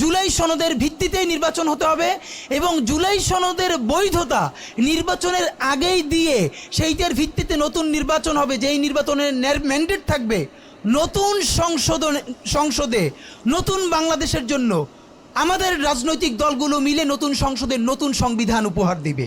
জুলাই সনদের ভিত্তিতেই নির্বাচন হতে হবে এবং জুলাই সনদের বৈধতা নির্বাচনের আগেই দিয়ে সেইটার ভিত্তিতে নতুন নির্বাচন হবে, যেই নির্বাচনের ম্যান্ডেট থাকবে নতুন সংশোধন, সংসদে, নতুন বাংলাদেশের জন্য। আমাদের রাজনৈতিক দলগুলো মিলে নতুন সংসদের নতুন সংবিধান উপহার দিবে।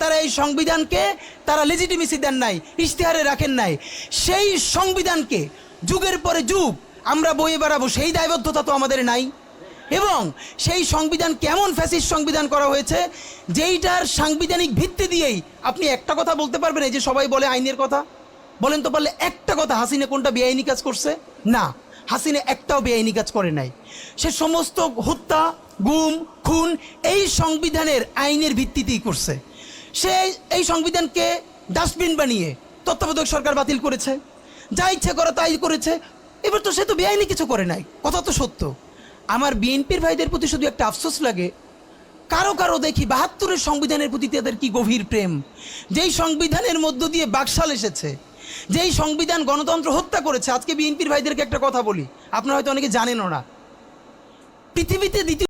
তারা এই সংবিধানকে তারা লেজিটিমেসি দেন নাই, ইশতেহারে রাখেন নাই। সেই সংবিধানকে যুগের পরে যুগ আমরা বয়ে বেড়াবো, সেই দায়বদ্ধতা তো আমাদের নাই। এবং সেই সংবিধান কেমন ফ্যাসিস্ট সংবিধান করা হয়েছে, যেইটার সাংবিধানিক ভিত্তি দিয়েই আপনি একটা কথা বলতে পারবেন, এই যে সবাই বলে আইনের কথা। বলেন তো পারলে একটা কথা, হাসিনা কোনটা বেআইনি কাজ করছে? না, হাসিনা একটাও বেআইনি কাজ করে নাই। সে সমস্ত হত্যা, গুম, খুন এই সংবিধানের আইনের ভিত্তিতেই করছে। সে এই সংবিধানকে ডাস্টবিন বানিয়ে তত্ত্বাবধায়ক সরকার বাতিল করেছে। যা ইচ্ছে করে তাই করেছে। এবার তো সে তো বেআইনি কিছু করে নাই। কথা তো সত্য। আমার বিএনপির ভাইদের প্রতি শুধু একটা আফসোস লাগে। কারও কারও দেখি বাহাত্তরের সংবিধানের প্রতি তাদের কি গভীর প্রেম। যেই সংবিধানের মধ্য দিয়ে বাকশাল এসেছে, যেই সংবিধান গণতন্ত্র হত্যা করেছে, আজকে বিএনপির ভাইদেরকে একটা কথা বলি। আপনারা হয়তো অনেকে জানেনও না। পৃথিবীতে দ্বিতীয়